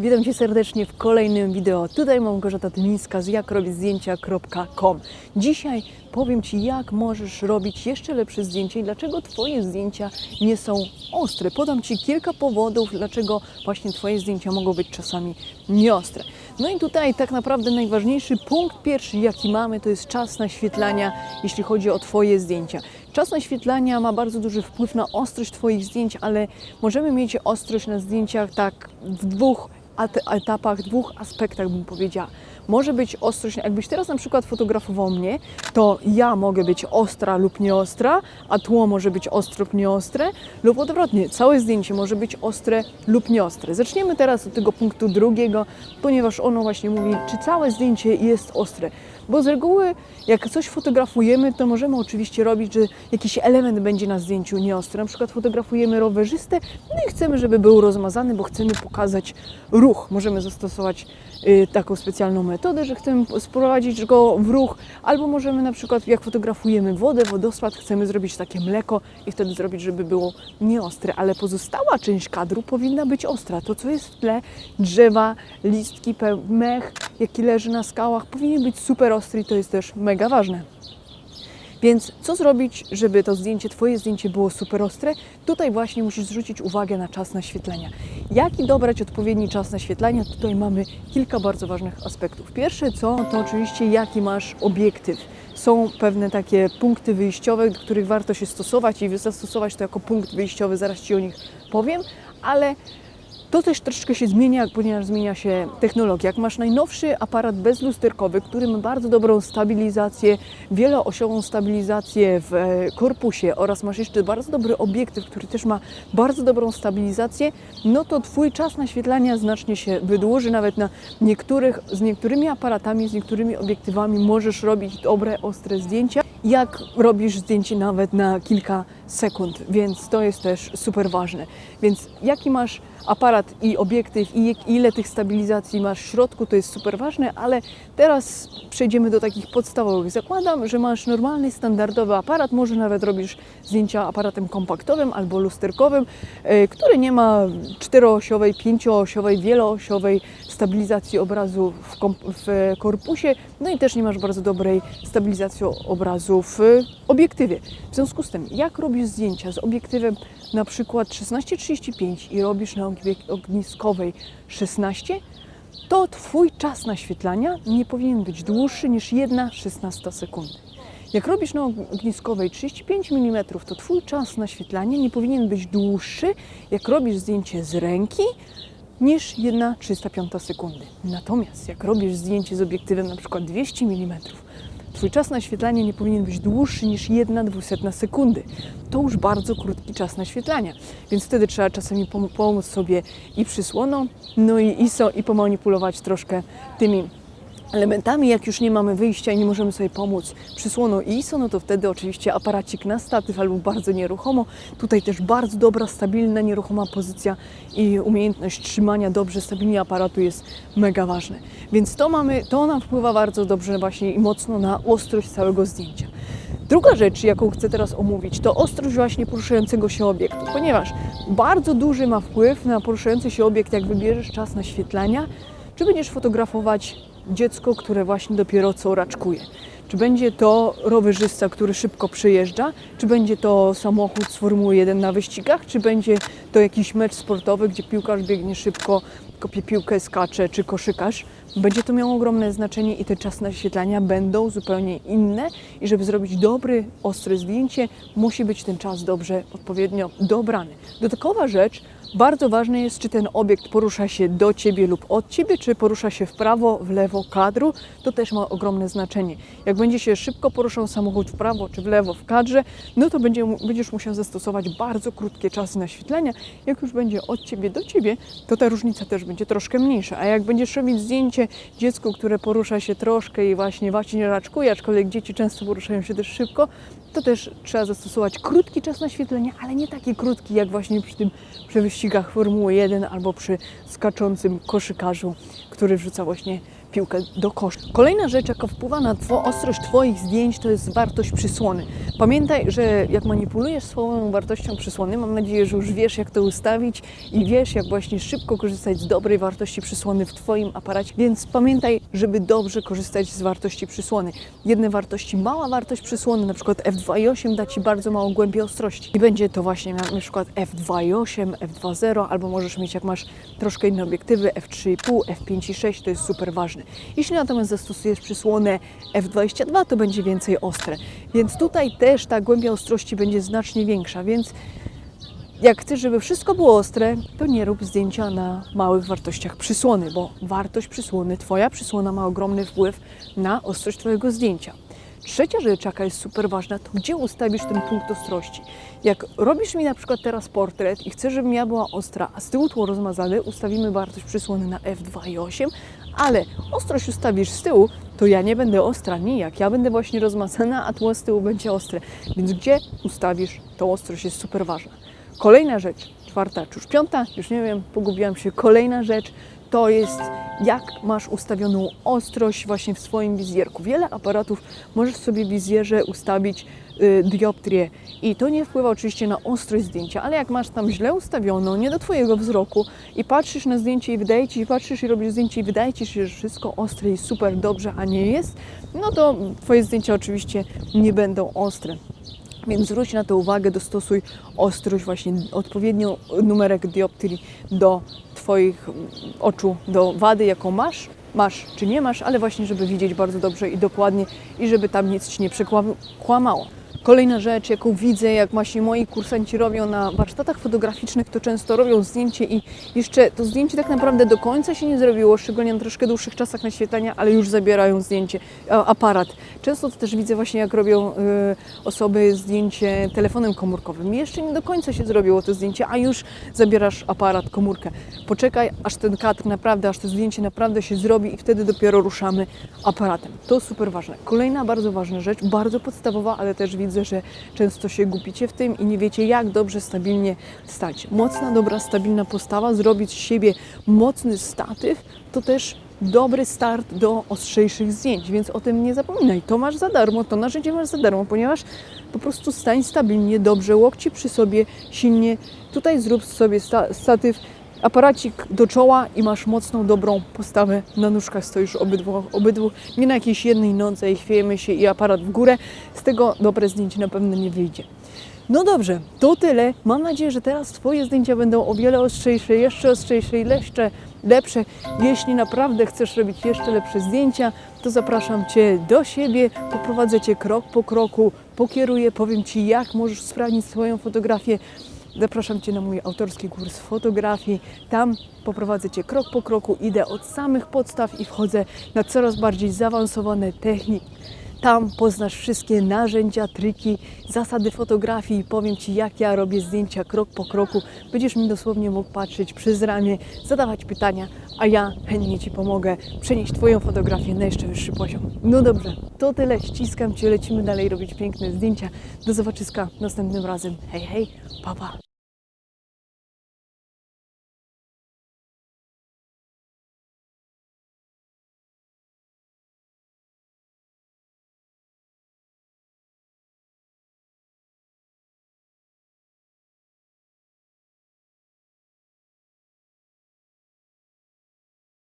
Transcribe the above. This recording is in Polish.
Witam Cię serdecznie w kolejnym wideo. Tutaj Małgorzata Tymińska z jakrobizdjęcia.com. Dzisiaj powiem Ci, jak możesz robić jeszcze lepsze zdjęcia i dlaczego Twoje zdjęcia nie są ostre. Podam Ci kilka powodów, dlaczego właśnie Twoje zdjęcia mogą być czasami nieostre. No i tutaj tak naprawdę najważniejszy punkt pierwszy, jaki mamy, to jest czas naświetlania, jeśli chodzi o Twoje zdjęcia. Czas naświetlania ma bardzo duży wpływ na ostrość Twoich zdjęć, ale możemy mieć ostrość na zdjęciach tak w dwóch etapach, dwóch aspektach bym powiedziała. Może być ostrość, jakbyś teraz na przykład fotografował mnie, to ja mogę być ostra lub nieostra, a tło może być ostre lub nieostre, lub odwrotnie, całe zdjęcie może być ostre lub nieostre. Zaczniemy teraz od tego punktu drugiego, ponieważ ono właśnie mówi, czy całe zdjęcie jest ostre. Bo z reguły, jak coś fotografujemy, to możemy oczywiście robić, że jakiś element będzie na zdjęciu nieostry. Na przykład fotografujemy rowerzystę, no i chcemy, żeby był rozmazany, bo chcemy pokazać ruch. Możemy zastosować y, taką specjalną metodę, że chcemy sprowadzić go w ruch, albo możemy na przykład, jak fotografujemy wodę, wodospad, chcemy zrobić takie mleko i wtedy zrobić, żeby było nieostre, ale pozostała część kadru powinna być ostra. To, co jest w tle, drzewa, listki, mech, jaki leży na skałach, powinien być super ostry i to jest też mega ważne. Więc co zrobić, żeby to zdjęcie, Twoje zdjęcie było super ostre? Tutaj właśnie musisz zwrócić uwagę na czas naświetlenia. Jaki dobrać odpowiedni czas naświetlania? Tutaj mamy kilka bardzo ważnych aspektów. Pierwsze co, to oczywiście jaki masz obiektyw. Są pewne takie punkty wyjściowe, do których warto się stosować i zastosować to jako punkt wyjściowy, zaraz Ci o nich powiem, ale to też troszeczkę się zmienia, ponieważ zmienia się technologia. Jak masz najnowszy aparat bezlusterkowy, który ma bardzo dobrą stabilizację, wieloosiową stabilizację w e, korpusie oraz masz jeszcze bardzo dobry obiektyw, który też ma bardzo dobrą stabilizację, no to Twój czas naświetlania znacznie się wydłuży. Nawet na niektórych, z niektórymi aparatami, z niektórymi obiektywami możesz robić dobre, ostre zdjęcia, jak robisz zdjęcie nawet na kilka sekund, więc to jest też super ważne. Więc jaki masz aparat i obiektyw i ile tych stabilizacji masz w środku, to jest super ważne, ale teraz przejdziemy do takich podstawowych. Zakładam, że masz normalny, standardowy aparat, może nawet robisz zdjęcia aparatem kompaktowym albo lusterkowym, e, który nie ma czteroosiowej, pięcioosiowej, wieloosiowej stabilizacji obrazu w, w korpusie, no i też nie masz bardzo dobrej stabilizacji obrazu w obiektywie. W związku z tym, jak robisz zdjęcia z obiektywem na przykład 16-35 i robisz na ogniskowej 16, to Twój czas naświetlania nie powinien być dłuższy niż 1 16 sekundy. Jak robisz na ogniskowej 35 mm, to Twój czas naświetlania nie powinien być dłuższy, jak robisz zdjęcie z ręki, niż 1 305 sekundy. Natomiast jak robisz zdjęcie z obiektywem na przykład 200 mm, Twój czas naświetlania nie powinien być dłuższy niż 1 200 sekundy. To już bardzo krótki czas naświetlania, więc wtedy trzeba czasami pom- pomóc sobie i przysłoną, no i ISO i pomanipulować troszkę tymi elementami. Jak już nie mamy wyjścia i nie możemy sobie pomóc przysłoną ISO, no to wtedy oczywiście aparacik na statyw albo bardzo nieruchomo. Tutaj też bardzo dobra, stabilna, nieruchoma pozycja i umiejętność trzymania dobrze, stabilnie aparatu jest mega ważne. Więc to mamy, to nam wpływa bardzo dobrze właśnie i mocno na ostrość całego zdjęcia. Druga rzecz, jaką chcę teraz omówić, to ostrość właśnie poruszającego się obiektu, ponieważ bardzo duży ma wpływ na poruszający się obiekt, jak wybierzesz czas naświetlania, czy będziesz fotografować dziecko, które właśnie dopiero co raczkuje. Czy będzie to rowerzysta, który szybko przyjeżdża, czy będzie to samochód z Formuły 1 na wyścigach, czy będzie to jakiś mecz sportowy, gdzie piłkarz biegnie szybko, kopie piłkę, skacze, czy koszykarz. Będzie to miało ogromne znaczenie i te czasy naświetlania będą zupełnie inne i żeby zrobić dobre, ostre zdjęcie, musi być ten czas dobrze, odpowiednio dobrany. Dodatkowa rzecz, bardzo ważne jest, czy ten obiekt porusza się do Ciebie lub od Ciebie, czy porusza się w prawo, w lewo kadru. To też ma ogromne znaczenie. Jak będzie się szybko poruszał samochód w prawo czy w lewo w kadrze, no to będzie, będziesz musiał zastosować bardzo krótkie czasy naświetlenia. Jak już będzie od Ciebie do Ciebie, to ta różnica też będzie troszkę mniejsza. A jak będziesz robić zdjęcie dziecku, które porusza się troszkę i właśnie właśnie raczkuje, aczkolwiek dzieci często poruszają się też szybko, to też trzeba zastosować krótki czas naświetlenia, ale nie taki krótki jak właśnie przy tym przy wyścigach Formuły 1 albo przy skaczącym koszykarzu, który wrzuca właśnie piłkę do kosza. Kolejna rzecz, jaka wpływa na two, ostrość Twoich zdjęć, to jest wartość przysłony. Pamiętaj, że jak manipulujesz swoją wartością przysłony, mam nadzieję, że już wiesz, jak to ustawić i wiesz, jak właśnie szybko korzystać z dobrej wartości przysłony w Twoim aparacie, więc pamiętaj, żeby dobrze korzystać z wartości przysłony. Jedne wartości, mała wartość przysłony, na przykład f2.8 da Ci bardzo małą głębię ostrości i będzie to właśnie na na przykład f2.8, f2.0 albo możesz mieć, jak masz troszkę inne obiektywy, f3.5, f5.6, to jest super ważne. Jeśli natomiast zastosujesz przysłonę f22, to będzie więcej ostre. Więc tutaj też ta głębia ostrości będzie znacznie większa, więc jak chcesz, żeby wszystko było ostre, to nie rób zdjęcia na małych wartościach przysłony, bo wartość przysłony, Twoja przysłona ma ogromny wpływ na ostrość Twojego zdjęcia. Trzecia rzecz, jaka jest super ważna, to gdzie ustawisz ten punkt ostrości. Jak robisz mi na przykład teraz portret i chcesz, żebym ja była ostra, a z tyłu tło rozmazane, ustawimy wartość przysłony na f2.8, ale ostrość ustawisz z tyłu, to ja nie będę ostra nijak. Ja będę właśnie rozmazana, a tło z tyłu będzie ostre. Więc gdzie ustawisz tą ostrość jest super ważna. Kolejna rzecz, czwarta czy już piąta, już nie wiem, pogubiłam się. Kolejna rzecz to jest jak masz ustawioną ostrość właśnie w swoim wizjerku. Wiele aparatów możesz sobie w wizjerze ustawić y, dioptrię i to nie wpływa oczywiście na ostrość zdjęcia, ale jak masz tam źle ustawioną, nie do Twojego wzroku i patrzysz na zdjęcie i wydaje Ci, patrzysz i robisz zdjęcie i wydaje Ci się, że wszystko ostre i super dobrze, a nie jest, no to Twoje zdjęcia oczywiście nie będą ostre. Więc zwróć na to uwagę, dostosuj ostrość, właśnie odpowiednią numerek dioptrii do Twoich oczu, do wady, jaką masz. Masz czy nie masz, ale właśnie, żeby widzieć bardzo dobrze i dokładnie i żeby tam nic Ci nie przekłamało. Kolejna rzecz, jaką widzę, jak właśnie moi kursanci robią na warsztatach fotograficznych, to często robią zdjęcie i jeszcze to zdjęcie tak naprawdę do końca się nie zrobiło, szczególnie na troszkę dłuższych czasach naświetlania, ale już zabierają zdjęcie, aparat. Często to też widzę właśnie, jak robią y, osoby zdjęcie telefonem komórkowym. Jeszcze nie do końca się zrobiło to zdjęcie, a już zabierasz aparat, komórkę. Poczekaj, aż ten kadr naprawdę, aż to zdjęcie naprawdę się zrobi i wtedy dopiero ruszamy aparatem. To super ważne. Kolejna bardzo ważna rzecz, bardzo podstawowa, ale też widzę, że często się gubicie w tym i nie wiecie, jak dobrze, stabilnie stać. Mocna, dobra, stabilna postawa, zrobić z siebie mocny statyw, to też dobry start do ostrzejszych zdjęć, więc o tym nie zapominaj. To masz za darmo, to narzędzie masz za darmo, ponieważ po prostu stań stabilnie, dobrze, łokci przy sobie, silnie. Tutaj zrób sobie sta- statyw, aparacik do czoła i masz mocną, dobrą postawę. Na nóżkach stoisz obydwu, obydwu nie na jakiejś jednej nodze i chwiejemy się i aparat w górę. Z tego dobre zdjęcie na pewno nie wyjdzie. No dobrze, to tyle. Mam nadzieję, że teraz Twoje zdjęcia będą o wiele ostrzejsze, jeszcze ostrzejsze i jeszcze lepsze. Jeśli naprawdę chcesz robić jeszcze lepsze zdjęcia, to zapraszam Cię do siebie, poprowadzę Cię krok po kroku, pokieruję, powiem Ci, jak możesz sprawdzić swoją fotografię. Zapraszam Cię na mój autorski kurs fotografii. Tam poprowadzę Cię krok po kroku, idę od samych podstaw i wchodzę na coraz bardziej zaawansowane techniki. Tam poznasz wszystkie narzędzia, triki, zasady fotografii i powiem Ci, jak ja robię zdjęcia krok po kroku. Będziesz mi dosłownie mógł patrzeć przez ramię, zadawać pytania, a ja chętnie Ci pomogę przenieść Twoją fotografię na jeszcze wyższy poziom. No dobrze, to tyle. Ściskam Cię, lecimy dalej robić piękne zdjęcia. Do zobaczyska następnym razem. Hej, hej, pa, pa.